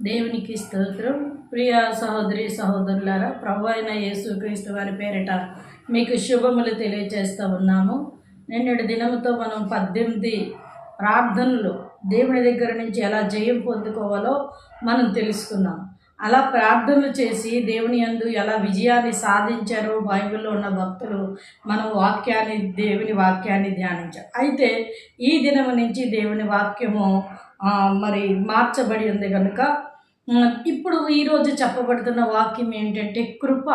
దేవునికి స్తోత్రం. ప్రియ సహోదరి సహోదరులారా ప్రభు అయిన యేసుక్రీస్తు వారి పేరిట మీకు శుభములు తెలియజేస్తూ ఉన్నాము. నిన్నటి దినముతో మనం పద్దెనిమిది ప్రార్థనలు దేవుని దగ్గర నుంచి ఎలా జయం పొందుకోవాలో మనం తెలుసుకున్నాం అలా ప్రార్థనలు చేసి దేవుని యందు ఎలా విజయాన్ని సాధించారో బైబిల్లో ఉన్న భక్తులు మనం వాక్యాన్ని దేవుని వాక్యాన్ని ధ్యానించారు. అయితే ఈ దినము నుంచి దేవుని వాక్యము మరి మార్చబడి ఉంది కనుక ఇప్పుడు ఈరోజు చెప్పబడుతున్న వాక్యం ఏంటంటే కృప.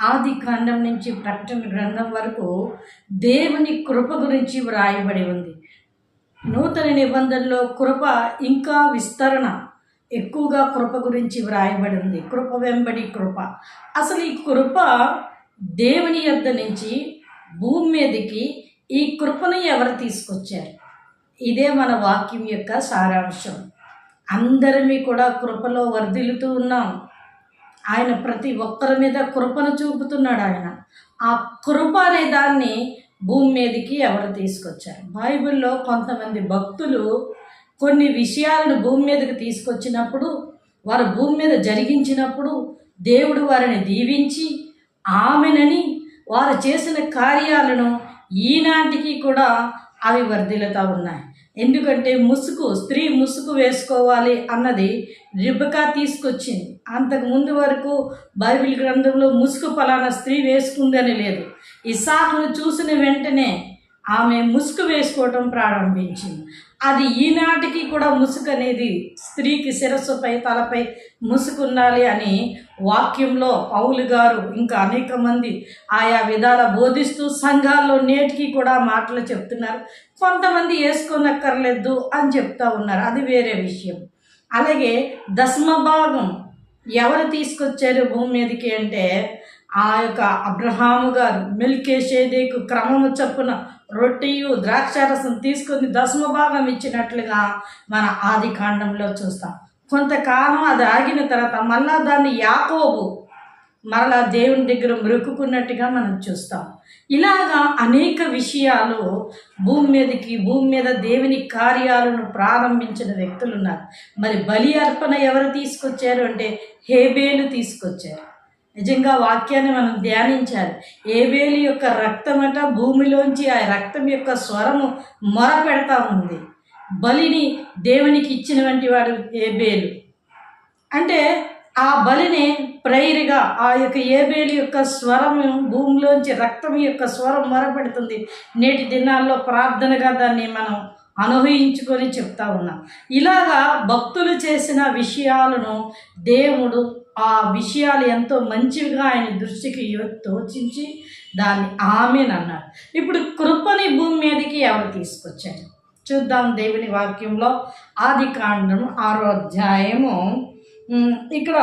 ఆది కాండం నుంచి ప్రకటన గ్రంథం వరకు దేవుని కృప గురించి వ్రాయబడి ఉంది. నూతన నిబంధనలో కృప ఇంకా విస్తరణ ఎక్కువగా కృప గురించి వ్రాయబడి ఉంది. కృప వెంబడి కృప. అసలు ఈ కృప దేవుని యొద్ద నుంచి భూమి మీదకి ఈ కృపను ఎవరు తీసుకొచ్చారు? ఇదే మన వాక్యం యొక్క సారాంశం. అందరమీ కూడా కృపలో వర్ధిల్లుతూ ఉన్నాం. ఆయన ప్రతి ఒక్కరి మీద కృపను చూపుతున్నాడు ఆయన. ఆ కృప అనే దాన్ని భూమి మీదకి ఎవరు తీసుకొచ్చారు? బైబిల్లో కొంతమంది భక్తులు కొన్ని విషయాలను భూమి మీదకి తీసుకొచ్చినప్పుడు వారు భూమి మీద జరిగించినప్పుడు దేవుడు వారిని దీవించి ఆమెనని వారు చేసిన కార్యాలను ఈనాటికి కూడా అవి వర్ధిల్లుతూ ఉన్నాయి. ఎందుకంటే ముసుగు స్త్రీ ముసుగు వేసుకోవాలి అన్నది రిబ్బకా తీసుకొచ్చింది. అంతకు ముందు వరకు బైబిల్ గ్రంథంలో ముసుగు ఫలానా స్త్రీ వేసుకుందని లేదు. ఇసాకును చూసిన వెంటనే ఆమె ముసుగు వేసుకోవటం ప్రారంభించింది. అది ఈనాటికి కూడా ముసుగు అనేది స్త్రీకి శిరస్సుపై తలపై ముసుగు ఉండాలి అని వాక్యంలో పౌలు గారు ఇంకా అనేక మంది ఆయా విధాల బోధిస్తూ సంఘాల్లో నేటికి కూడా మాటలు చెప్తున్నారు. కొంతమంది వేసుకోనక్కర్లేదు అని చెప్తా ఉన్నారు. అది వేరే విషయం. అలాగే దశమ భాగం ఎవరు తీసుకొచ్చారు భూమి మీదకి అంటే ఆ యొక్క అబ్రహాము గారు మిల్కేషేదేకు క్రమము చొప్పున రొట్టెయు ద్రాక్షారసం తీసుకొని దశమ భాగం ఇచ్చినట్లుగా మన ఆది కాండంలో చూస్తాం. కొంతకాలం అది ఆగిన తర్వాత మళ్ళా దాన్ని యాకోబు మరలా దేవుని దగ్గర మృక్కున్నట్టుగా మనం చూస్తాం. ఇలాగా అనేక విషయాలు భూమి మీదకి భూమి మీద దేవుని కార్యాలను ప్రారంభించిన వ్యక్తులు ఉన్నారు. మరి బలి అర్పణ ఎవరు తీసుకొచ్చారు అంటే హేబేలు తీసుకొచ్చారు. నిజంగా వాక్యాన్ని మనం ధ్యానించాలి. ఏబేలు యొక్క రక్తమట భూమిలోంచి ఆ రక్తం యొక్క స్వరము మొర పెడతా ఉంది. బలిని దేవునికి ఇచ్చినటువంటి వాడు ఏబేలు. అంటే ఆ బలిని ప్రైరిగా ఆ యొక్క ఏబేలు యొక్క స్వరము భూమిలోంచి రక్తం యొక్క స్వరం మొరపెడుతుంది. నేటి దినాల్లో ప్రార్థనగా దాన్ని మనం అనుభవించుకొని చెప్తా ఉన్నాం. ఇలాగా భక్తులు చేసిన విషయాలను దేవుడు ఆ విషయాలు ఎంతో మంచివిగా ఆయన దృష్టికి తోచించి దాన్ని ఆమెనన్నాడు ఇప్పుడు కృపని భూమి మీదకి ఎవరు తీసుకొచ్చారు? చూద్దాం దేవుని వాక్యంలో ఆది కాండం ఆరో అధ్యాయము. ఇక్కడ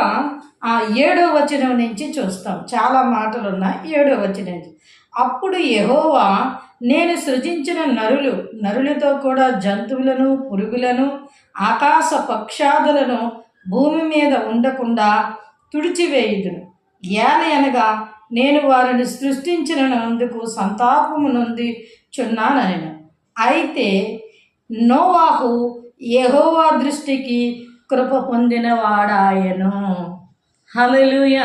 ఆ ఏడో వచనం నుంచి చూస్తాం. చాలా మాటలు ఉన్నాయి. ఏడో వచనం నుంచి. అప్పుడు యహోవా నేను సృజించిన నరులు నరులతో కూడా జంతువులను పురుగులను ఆకాశ పక్షాదులను భూమి మీద ఉండకుండా తుడిచివేయుదును. ఏల అనగా నేను వారిని సృష్టించినందుకు సంతాపము నొంది చున్నానను అయితే నోవాహు యహోవా దృష్టికి కృప పొందినవాడాయను. హలలుయ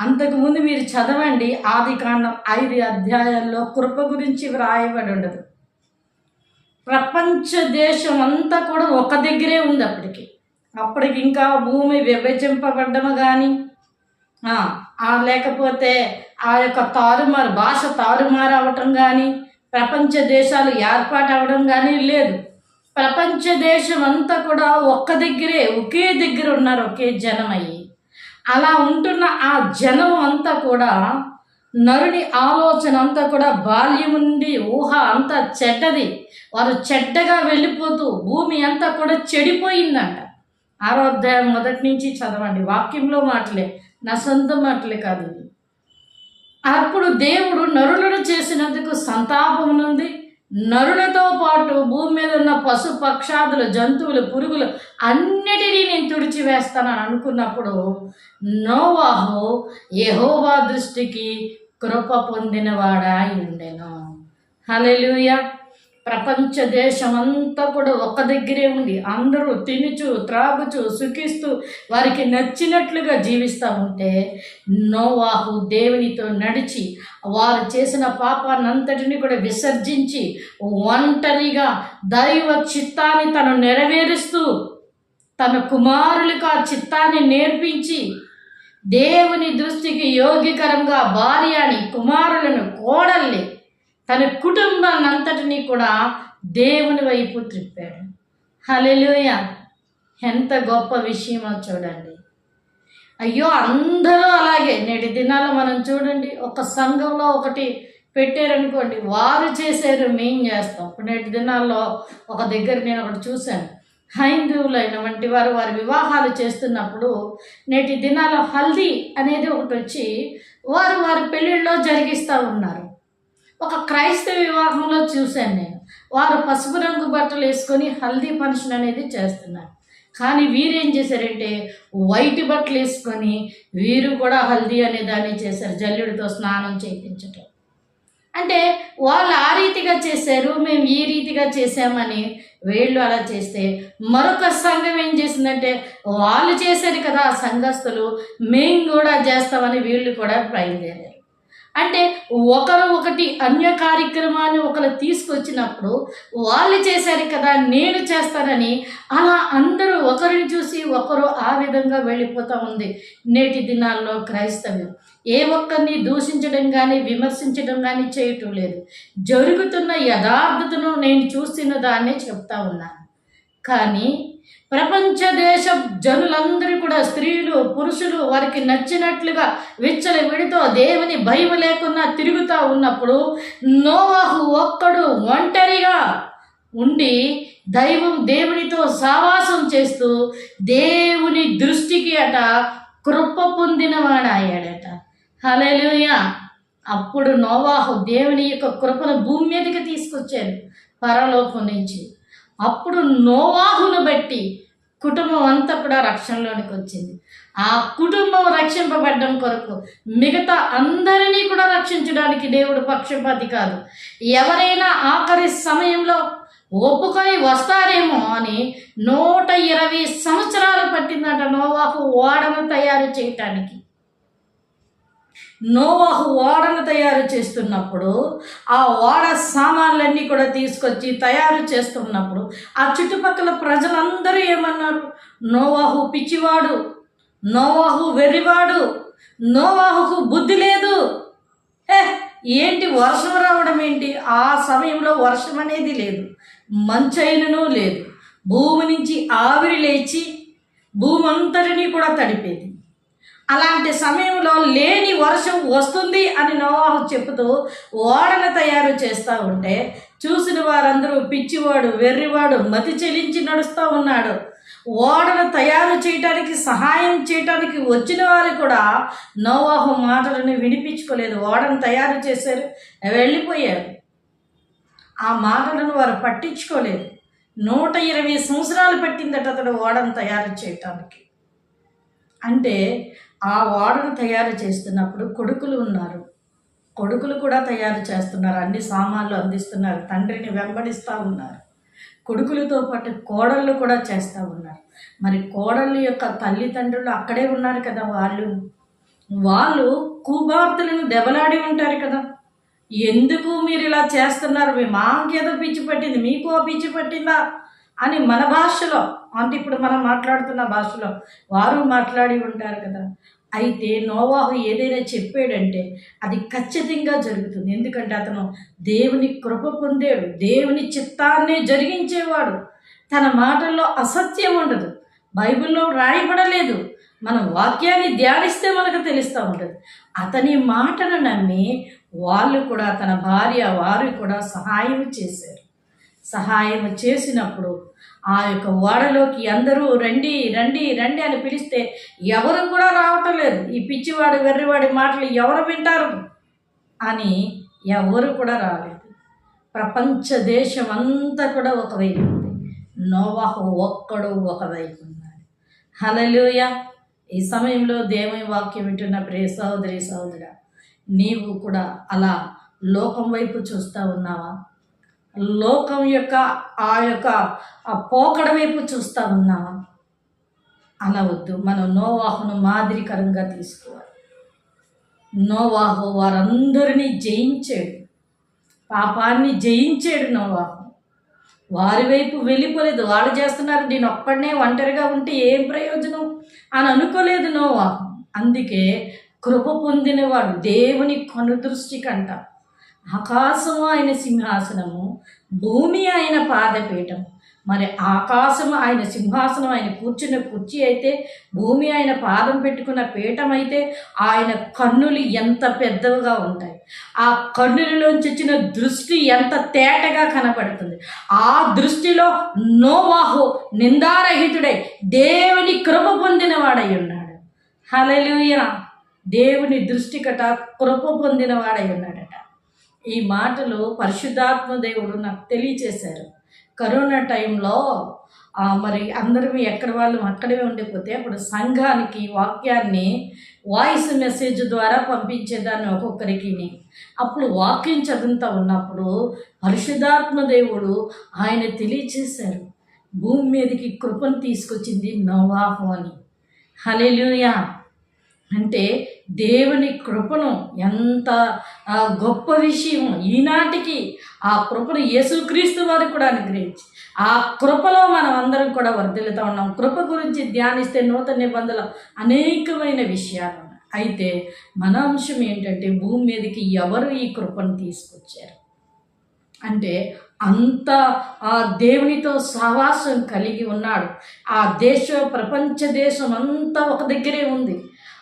అంతకుముందు మీరు చదవండి ఆది కాండం ఐదు అధ్యాయాల్లో కృప గురించి వ్రాయబడి ఉండదు ప్రపంచ దేశం అంతా కూడా ఒక దగ్గరే ఉంది అప్పటికి. అప్పటికి ఇంకా భూమి విభజింపబడ్డము కానీ ఆ లేకపోతే ఆ యొక్క తారుమారు భాష తారుమారు అవటం కానీ ప్రపంచ దేశాలు ఏర్పాటు అవ్వడం కానీ లేదు. ప్రపంచ దేశం అంతా కూడా ఒక్క దగ్గరే ఒకే దగ్గర ఉన్నారు ఒకే జనం అయ్యి అలా ఉంటున్న ఆ జనం అంతా కూడా నరుని ఆలోచన అంతా కూడా బాల్యం నుండి ఊహ అంతా చెడ్డది. వారు చెడ్డగా వెళ్ళిపోతూ భూమి అంతా కూడా చెడిపోయిందంట. ఆరో అధ్యాయం మొదటి నుంచి చదవండి. వాక్యంలో మాటలే నా సొంత మాటలే కాదు అప్పుడు దేవుడు నరులను చేసినందుకు సంతాపమునుంది నరులతో పాటు భూమి మీద ఉన్న పశు పక్షాదులు జంతువులు పురుగులు అన్నిటినీ నేను తుడిచివేస్తానని అనుకున్నప్పుడు నోవాహు యహోవా దృష్టికి కృప పొందినవాడా ఉండెను. హల్లెలూయా. ప్రపంచ దేశం అంతా కూడా ఒక్క దగ్గరే ఉంది అందరూ తినుచు త్రాగుచు సుఖిస్తూ వారికి నచ్చినట్లుగా జీవిస్తూ ఉంటే నోవాహు దేవునితో నడిచి వారు చేసిన పాపాన్నంతటిని కూడా విసర్జించి ఒంటరిగా దైవ చిత్తాన్ని తను నెరవేరుస్తూ తన కుమారులకు ఆ చిత్తాన్ని నేర్పించి దేవుని దృష్టికి యోగ్యకరంగా భార్యని కుమారులను కోడల్ని తన కుటుంబాన్ని అంతటినీ కూడా దేవుని వైపు త్రిప్పాడు. హలెలుయ ఎంత గొప్ప విషయమో చూడండి. అయ్యో అందరూ అలాగే. నేటి దినాల్లో మనం చూడండి ఒక సంఘంలో ఒకటి పెట్టారనుకోండి వారు చేశారు మేం చేస్తాం. ఇప్పుడు నేటి దినాల్లో ఒక దగ్గర నేను ఒకటి చూశాను. హైందువులైన వంటి వారు వారి వివాహాలు చేస్తున్నప్పుడు నేటి దినాల్లో హల్దీ అనేది ఒకటి వచ్చి వారు వారి పెళ్ళిళ్ళలో జరిగిస్తూ ఉన్నారు. ఒక క్రైస్తవ వివాహంలో చూశాను నేను. వారు పసుపు రంగు బట్టలు వేసుకొని హల్దీ ఫంక్షన్ అనేది చేస్తున్నారు. కానీ వీరేం చేశారంటే వైట్ బట్టలు వేసుకొని వీరు కూడా హల్దీ అనే దాన్ని చేశారు జల్లుడితో స్నానం చేయించటం. అంటే వాళ్ళు ఆ రీతిగా చేశారు మేము ఈ రీతిగా చేసామని వీళ్ళు అలా చేస్తే మరొక సంఘం ఏం చేసిందంటే వాళ్ళు చేశారు కదా ఆ సంఘస్థులు మేము కూడా చేస్తామని వీళ్ళు కూడా బయలుదేరారు. అంటే ఒకరు ఒకటి అన్య కార్యక్రమాన్ని ఒకరు తీసుకొచ్చినప్పుడు వాళ్ళు చేశారు కదా నేను చేస్తానని అలా అందరూ ఒకరిని చూసి ఒకరు ఆ విధంగా వెళ్ళిపోతూ ఉంది. నేటి దినాల్లో క్రైస్తవ్యం ఏ ఒక్కరిని దూషించడం కానీ విమర్శించడం కానీ చేయటం లేదు. జరుగుతున్న యథార్థతను నేను చూసిన దాన్నే చెప్తా ఉన్నాను. కానీ ప్రపంచ దేశ జనులందరూ కూడా స్త్రీలు పురుషులు వారికి నచ్చినట్లుగా విచ్చలు విడితో దేవుని భయం లేకుండా తిరుగుతూ ఉన్నప్పుడు నోవాహు ఒక్కడు ఒంటరిగా ఉండి దైవం దేవునితో సావాసం చేస్తూ దేవుని దృష్టికి అట కృప పొందినవాడాయాడట హలెలుయ అప్పుడు నోవాహు దేవుని యొక్క కృపను భూమి మీదకి తీసుకొచ్చారు పరలోకం నుంచి. అప్పుడు నోవాహును బట్టి కుటుంబం అంతా కూడా రక్షణలోనికి వచ్చింది. ఆ కుటుంబం రక్షింపబడ్డం కొరకు మిగతా అందరినీ కూడా రక్షించడానికి దేవుడు పక్షపాతి కాదు. ఎవరైనా ఆఖరి సమయంలో ఒప్పుకొని వస్తారేమో అని నూట ఇరవై సంవత్సరాలు పట్టిందట నోవాహు ఓడను తయారు చేయటానికి. నోవాహు ఓడను తయారు చేస్తున్నప్పుడు ఆ ఓడ సామాన్లన్నీ కూడా తీసుకొచ్చి తయారు చేస్తున్నప్పుడు ఆ చుట్టుపక్కల ప్రజలందరూ ఏమన్నారు? నోవాహు పిచ్చివాడు నోవాహు వెర్రివాడు నోవాహుకు బుద్ధి లేదు. హే ఏంటి వర్షం రావడం ఏంటి? ఆ సమయంలో వర్షం అనేది లేదు మంచైనను లేదు. భూమి నుంచి ఆవిరి లేచి భూమి కూడా తడిపేది. అలాంటి సమయంలో లేని వర్షం వస్తుంది అని నోవాహు చెబుతూ ఓడను తయారు చేస్తూ ఉంటే చూసిన వారందరూ పిచ్చివాడు వెర్రివాడు మతి చెలించి నడుస్తూ ఉన్నాడు. ఓడను తయారు చేయటానికి సహాయం చేయటానికి వచ్చిన వారు కూడా నోవాహు మాటలను వినిపించుకోలేదు. ఓడను తయారు చేశారు వెళ్ళిపోయారు. ఆ మాటలను వారు పట్టించుకోలేదు. నూట ఇరవై సంవత్సరాలు పట్టిందట అతడు ఓడను తయారు చేయటానికి. అంటే ఆ ఓడను తయారు చేస్తున్నప్పుడు కొడుకులు ఉన్నారు. కొడుకులు కూడా తయారు చేస్తున్నారు. అన్ని సామాన్లు అందిస్తున్నారు. తండ్రిని వెంబడిస్తూ ఉన్నారు. కొడుకులతో పాటు కోడళ్ళు కూడా చేస్తూ ఉన్నారు. మరి కోడళ్ళ యొక్క తల్లిదండ్రులు అక్కడే ఉన్నారు కదా వాళ్ళు? వాళ్ళు కుమార్తెలను దెబ్బలాడి ఉంటారు కదా. ఎందుకు మీరు ఇలా చేస్తున్నారు? మీ మాకేదో పిచ్చి పట్టింది మీకు పిచ్చి పట్టిందా? అని మన భాషలో అంటే ఇప్పుడు మనం మాట్లాడుతున్న భాషలో వారు మాట్లాడి ఉంటారు కదా. అయితే నోవాహు ఏదైనా చెప్పాడంటే అది ఖచ్చితంగా జరుగుతుంది. ఎందుకంటే అతను దేవుని కృప పొందాడు. దేవుని చిత్తాన్ని జరిగించేవాడు. తన మాటల్లో అసత్యం ఉండదు. బైబిల్లో రాయబడలేదు. మనం వాక్యాన్ని ధ్యానిస్తే మనకు తెలుస్తూ ఉంటుంది. అతని మాటను నమ్మి వాళ్ళు కూడా తన భార్య వారు కూడా సహాయం చేశారు. సహాయం చేసినప్పుడు ఆ యొక్క ఓడలోకి అందరూ రండి రండి రండి అని పిలిస్తే ఎవరు కూడా రావటం లేదు. ఈ పిచ్చివాడు వెర్రివాడి మాటలు ఎవరు వింటారు? అని ఎవరు కూడా రాలేదు. ప్రపంచ దేశం అంతా కూడా ఒకవైపు ఉంది నోవాహు ఒక్కడు ఒకవైపు ఉన్నాడు హలలుయ ఈ సమయంలో దేవుని వాక్యం వింటున్న ప్రియ సహోదరి సహోదర నీవు కూడా అలా లోకం వైపు చూస్తూ ఉన్నావా? లోకం యొక్క ఆ యొక్క ఆ పోకడ వైపు చూస్తా ఉన్నామా అలా వద్దు. మనం నోవాహును మాదిరికరంగా తీసుకోవాలి. నోవాహు వారందరినీ జయించాడు. పాపాన్ని జయించాడు నోవాహు. వారి వైపు వెళ్ళిపోలేదు. వాళ్ళు చేస్తున్నారు. నేను ఒక్కడనే ఒంటరిగా ఉంటే ఏం ప్రయోజనం అని అనుకోలేదు నోవాహు. అందుకే కృప పొందినవాడు దేవుని కనుదృష్టి కంట ఆకాశము ఆయన సింహాసనము భూమి ఆయన పాదపీఠం మరి ఆకాశము ఆయన సింహాసనం ఆయన కూర్చున్న కుర్చీ అయితే భూమి ఆయన పాదం పెట్టుకున్న పీఠం అయితే ఆయన కన్నులు ఎంత పెద్దవిగా ఉంటాయి. ఆ కన్నులలోంచి వచ్చిన దృష్టి ఎంత తేటగా కనపడుతుంది ఆ దృష్టిలో నోవాహు నిందారహితుడై దేవుని కృప పొందినవాడై ఉన్నాడు. హలలుయ దేవుని దృష్టి కట కృప పొందినవాడై ఉన్నాడు. ఈ మాటలు పరిశుద్ధాత్మ దేవుడు నాకు తెలియచేశారు. కరోనా టైంలో మరి అందరం ఎక్కడ వాళ్ళు అక్కడే ఉండిపోతే అప్పుడు సంఘానికి వాక్యాన్ని వాయిస్ మెసేజ్ ద్వారా పంపించేదాన్ని ఒక్కొక్కరికి. అప్పుడు వాక్యం చదువుతూ ఉన్నప్పుడు పరిశుధాత్మ దేవుడు ఆయన తెలియచేశారు. భూమి మీదకి కృపను తీసుకొచ్చింది నోవాహు అని. హలెలుయా అంటే దేవుని కృపను ఎంత గొప్ప విషయం ఈనాటికి ఆ కృపను యేసుక్రీస్తు వారు కూడా అనుగ్రహించి ఆ కృపలో మనం అందరం కూడా వర్ధిల్లుతూ ఉన్నాం. కృప గురించి ధ్యానిస్తే నూతన నిబంధనలు అనేకమైన విషయాలు అయితే మన అంశం ఏంటంటే భూమి మీదకి ఎవరు ఈ కృపను తీసుకొచ్చారు? అంటే అంత ఆ దేవునితో సహవాసం కలిగి ఉన్నాడు. ఆ దేశ ప్రపంచ దేశం అంతా ఒక దగ్గరే ఉంది.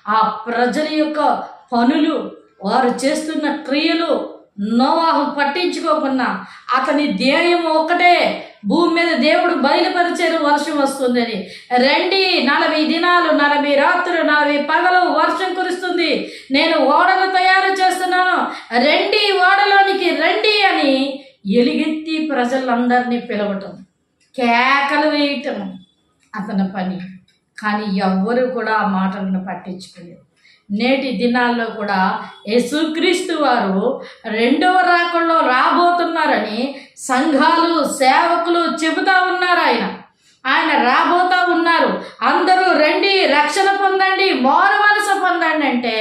ఆ ప్రజల యొక్క పనులు వారు చేస్తున్న క్రియలు నోవాహం పట్టించుకోకుండా అతని ధ్యేయం ఒకటే భూమి మీద దేవుడు బయలుపరిచారు వర్షం వస్తుందని. రండి నలభై దినాలు నలభై రాత్రులు నలభై పగలు వర్షం కురుస్తుంది. నేను ఓడలు తయారు చేస్తున్నాను. రండి ఓడలోనికి రండి అని ఎలుగెత్తి ప్రజలందరినీ పిలవటం కేకలు వేయటం అతని పని. కానీ ఎవ్వరూ కూడా ఆ మాటలను పట్టించుకోలేదు. నేటి దినాల్లో కూడా యేసుక్రీస్తు వారు రెండవ రాకల్లో రాబోతున్నారని సంఘాలు సేవకులు చెబుతా ఉన్నారు ఆయన. ఆయన రాబోతా ఉన్నారు. అందరూ రండి రక్షణ పొందండి మోర మనసు పొందండి అంటే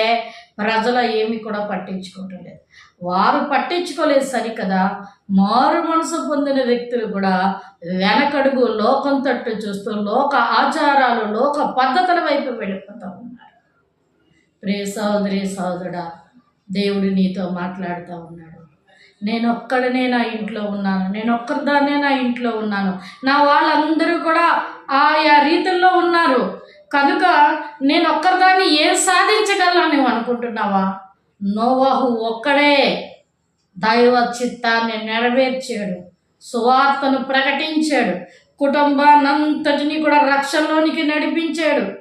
ప్రజలు ఏమి కూడా పట్టించుకోవటం లేదు. వారు పట్టించుకోలేదు సరికదా. మారు మనసు పొందిన వ్యక్తులు కూడా వెనకడుగు లోకం తట్టు చూస్తూ లోక ఆచారాలు లోక పద్ధతుల వైపు వెళ్ళిపోతూ ఉన్నారు. ప్రియ సహోదరి సహోదరుడా దేవుడు నీతో మాట్లాడుతూ ఉన్నాడు. నేను ఒక్కడనే నా ఇంట్లో ఉన్నాను. నేను ఒక్కరిదాన్నే నా ఇంట్లో ఉన్నాను. నా వాళ్ళందరూ కూడా ఆయా రీతుల్లో ఉన్నారు. కనుక నేను ఒక్కరిదాన్ని ఏం సాధించగలను నువ్వు అనుకుంటున్నావా? నోవాహు ఒక్కడే దైవ చిత్తాన్ని నెరవేర్చాడు సువార్తను ప్రకటించాడు కుటుంబాన్నంతటిని కూడా రక్షణలోనికి నడిపించాడు.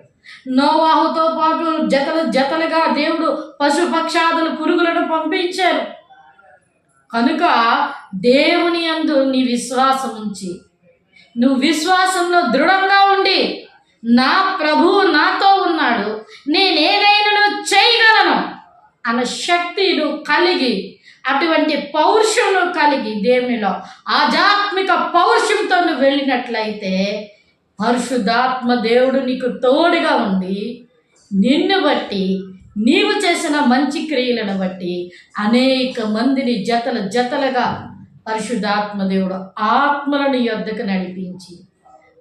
నోవాహుతో పాటు జతలు జతలుగా దేవుడు పశుపక్షాదులు పురుగులను పంపించారు. కనుక దేవుని అందు నీ విశ్వాసం ఉంచి నువ్వు విశ్వాసంలో దృఢంగా ఉండి నా ప్రభువు నాతో ఉన్నాడు నేనేదైనా చేయగలను. అన్న శక్తిను కలిగి అటువంటి పౌరుషం కలిగి దేవునిలో ఆధ్యాత్మిక పౌరుషంతో నువ్వు వెళ్ళినట్లయితే పరిశుద్ధాత్మ దేవుడు నీకు తోడుగా ఉండి నిన్ను బట్టి నీవు చేసిన మంచి క్రియలను బట్టి అనేక మందిని జతల జతలుగా పరిశుద్ధాత్మ దేవుడు ఆత్మలను యొద్దకు నడిపించి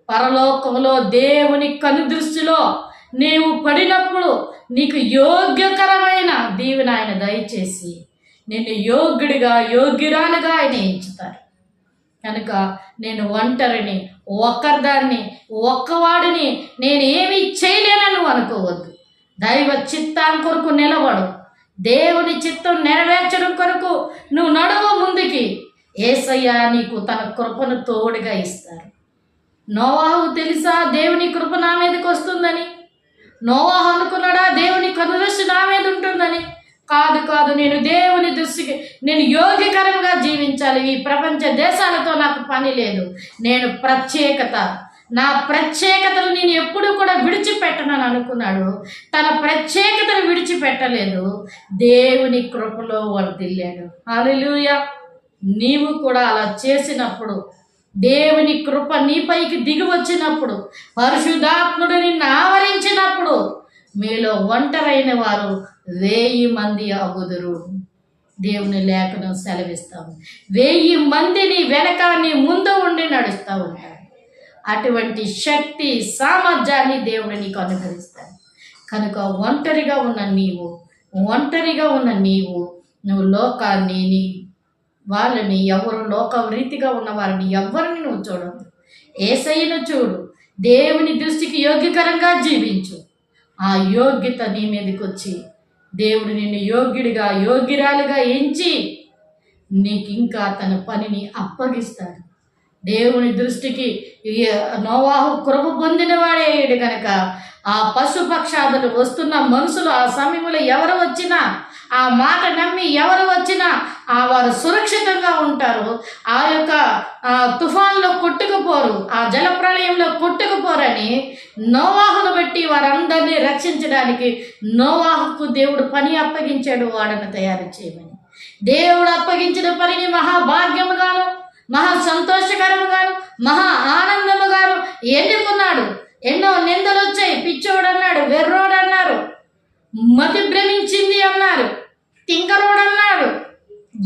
పరలోకంలో దేవుని కనుదృష్టిలో నీవు పడినప్పుడు నీకు యోగ్యకరమైన దీవెన ఆయన దయచేసి నిన్ను యోగ్యుడిగా యోగ్యురాలుగా ఆయన ఎంచుతారు. కనుక నేను ఒంటరిని ఒక్కరిదాన్ని ఒక్కవాడిని నేను ఏమీ చేయలేనని అనుకోవద్దు. దైవ చిత్తం కొరకు నిలబడు. దేవుని చిత్తం నెరవేర్చడం కొరకు నువ్వు నడువు ముందుకి. ఏసయ్య నీకు తన కృపను తోడుగా ఇస్తారు. నోవాహు తెలుసా దేవుని కృప నా మీదకి వస్తుందని? నోవా అనుకున్నాడా? దేవుని కనుదృష్టి నా మీద ఉంటుందని. కాదు కాదు నేను దేవుని దృష్టికి నేను యోగ్యకరంగా జీవించాలి. ఈ ప్రపంచ దేశాలతో నాకు పని లేదు. నేను ప్రత్యేకత. నా ప్రత్యేకతను నేను ఎప్పుడూ కూడా విడిచిపెట్టనని అనుకున్నాడు. తన ప్రత్యేకతను విడిచిపెట్టలేదు. దేవుని కృపలో వర్దిల్లాడు హాలెలూయా నీవు కూడా అలా చేసినప్పుడు దేవుని కృప నీపైకి దిగి వచ్చినప్పుడు పరిశుద్ధాత్ముడు నిన్ను ఆవరించినప్పుడు మీలో ఒంటరైన వారు వెయ్యి మంది అగుదురు దేవుని లేఖనం సెలవిస్తాము. వెయ్యి మందిని వెనక నీ ముందు ఉండి నడుస్తూ ఉంటాడు అటువంటి శక్తి సామర్థ్యాన్ని దేవుడు నీకు అనుగ్రహిస్తాడు. కనుక ఒంటరిగా ఉన్న నీవు ఒంటరిగా ఉన్న నీవు నువ్వు లోకాన్ని నీ వాళ్ళని ఎవరు లోక రీతిగా ఉన్న వారిని ఎవరిని నువ్వు చూడదు ఏసయ్యను చూడు. దేవుని దృష్టికి యోగ్యకరంగా జీవించు. ఆ యోగ్యత నీ మీదకి వచ్చి దేవుడు నిన్ను యోగ్యుడిగా యోగ్యురాలుగా ఎంచి నీకు ఇంకా తన పనిని అప్పగిస్తాడు. దేవుని దృష్టికి నోవాహు కృప పొందిన కనుక ఆ పశుపక్షాదులు వస్తున్న మనుషులు ఆ సమయంలో ఎవరు వచ్చినా ఆ మాట నమ్మి ఎవరు వచ్చినా ఆ వారు సురక్షితంగా ఉంటారు. ఆ యొక్క తుఫాన్లో కొట్టుకుపోరు ఆ జల ప్రళయంలో కొట్టుకుపోరని నోవాహును బట్టి వారందరినీ రక్షించడానికి నోవాహుకు దేవుడు పని అప్పగించాడు వాడను తయారు చేయమని. దేవుడు అప్పగించిన పనిని మహాభాగ్యముగాను మహా సంతోషకరముగాను మహా ఆనందముగాను ఎన్నుకున్నాడు. ఎన్నో నిందలు వచ్చాయి పిచ్చోడు అన్నాడు వెర్రోడు అన్నారు మతి భ్రమించింది అన్నారు. తింకరోడు అన్నాడు.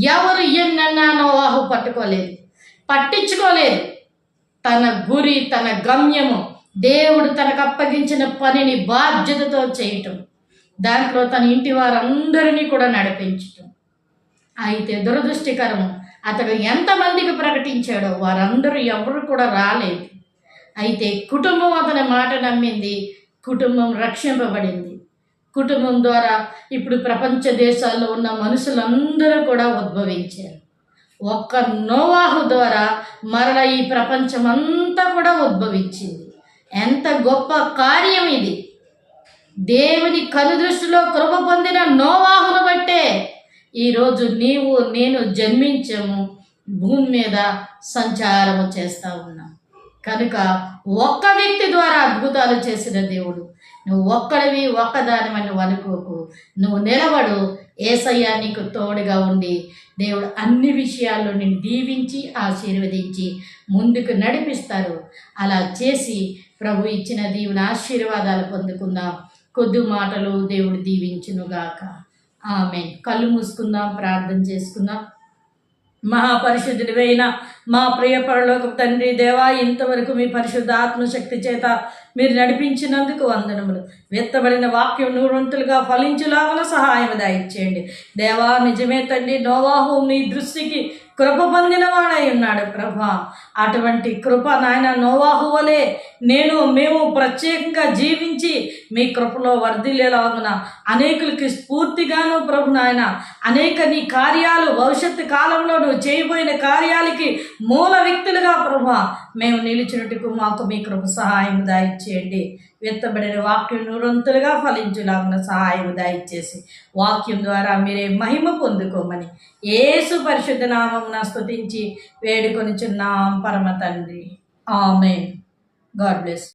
ఎవరు ఎన్నన్నా నోవాహు పట్టుకోలేదు పట్టించుకోలేదు. తన గురి తన గమ్యము దేవుడు తనకు అప్పగించిన పనిని బాధ్యతతో చేయటం. దాంట్లో తన ఇంటి వారందరినీ కూడా నడిపించటం. అయితే దురదృష్టికరము అతడు ఎంతమందికి ప్రకటించాడో వారందరూ ఎవరు కూడా రాలేదు. అయితే కుటుంబం అతని మాట నమ్మింది కుటుంబం రక్షింపబడింది. కుటుంబం ద్వారా ఇప్పుడు ప్రపంచ దేశాల్లో ఉన్న మనుషులందరూ కూడా ఉద్భవించారు. ఒక్క నోవాహు ద్వారా మరల ఈ ప్రపంచం అంతా కూడా ఉద్భవించింది. ఎంత గొప్ప కార్యం ఇది! దేవుని కనుదృష్టిలో కృప పొందిన నోవాహును బట్టే ఈరోజు నీవు నేను జన్మించము. భూమి మీద సంచారము చేస్తూ ఉన్నాం. కనుక ఒక్క వ్యక్తి ద్వారా అద్భుతాలు చేసిన దేవుడు నువ్వు ఒక్కడివి ఒక్కదానివని నువ్వు అనుకోకు. నువ్వు నిలబడు ఏసయ్య నీకు తోడుగా ఉండి దేవుడు అన్ని విషయాల్లో నిన్ను దీవించి ఆశీర్వదించి ముందుకు నడిపిస్తారు. అలా చేసి ప్రభు ఇచ్చిన దీవుని ఆశీర్వాదాలు పొందుకుందాం. కొద్ది మాటలు దేవుడు దీవించునుగాక. ఆమె కళ్ళు మూసుకుందాం ప్రార్థన చేసుకుందాం. మహాపరిశుద్ధుడివైన మా ప్రియ పరలోక తండ్రి దేవా ఇంతవరకు మీ పరిశుద్ధ ఆత్మశక్తి చేత మీరు నడిపించినందుకు వందనములు. వెత్తబడిన వాక్యం నూరంతులుగా ఫలించులాగల సహాయం దయచేయండి. దేవా నిజమే తండ్రి నోవాహు నీ దృష్టికి కృప పొందిన వాడై ఉన్నాడు ప్రభా. అటువంటి కృప నాయన నోవాహు వలె నేను మేము ప్రత్యేకంగా జీవించి మీ కృపలో వర్ధిల్లేలాగున అనేకులకి స్ఫూర్తిగాను ప్రభు నాయన అనేక నీ కార్యాలు భవిష్యత్తు కాలంలో నువ్వు చేయబోయిన కార్యాలకి మూల వ్యక్తులుగా ప్రభా మేము నిలిచినట్టుకు మాకు మీ కృప సహాయం దాయిచ్చేయండి. విత్తబడిన వాక్యం నూరంతులుగా ఫలించులాగున సహాయం దయచేసి వాక్యం ద్వారా మీరే మహిమ పొందుకోమని ఏసు పరిశుద్ధ నామం స్తుతించి వేడుకొనిచున్నాం పరమ తండ్రి. ఆమె గాడ్ బ్లెస్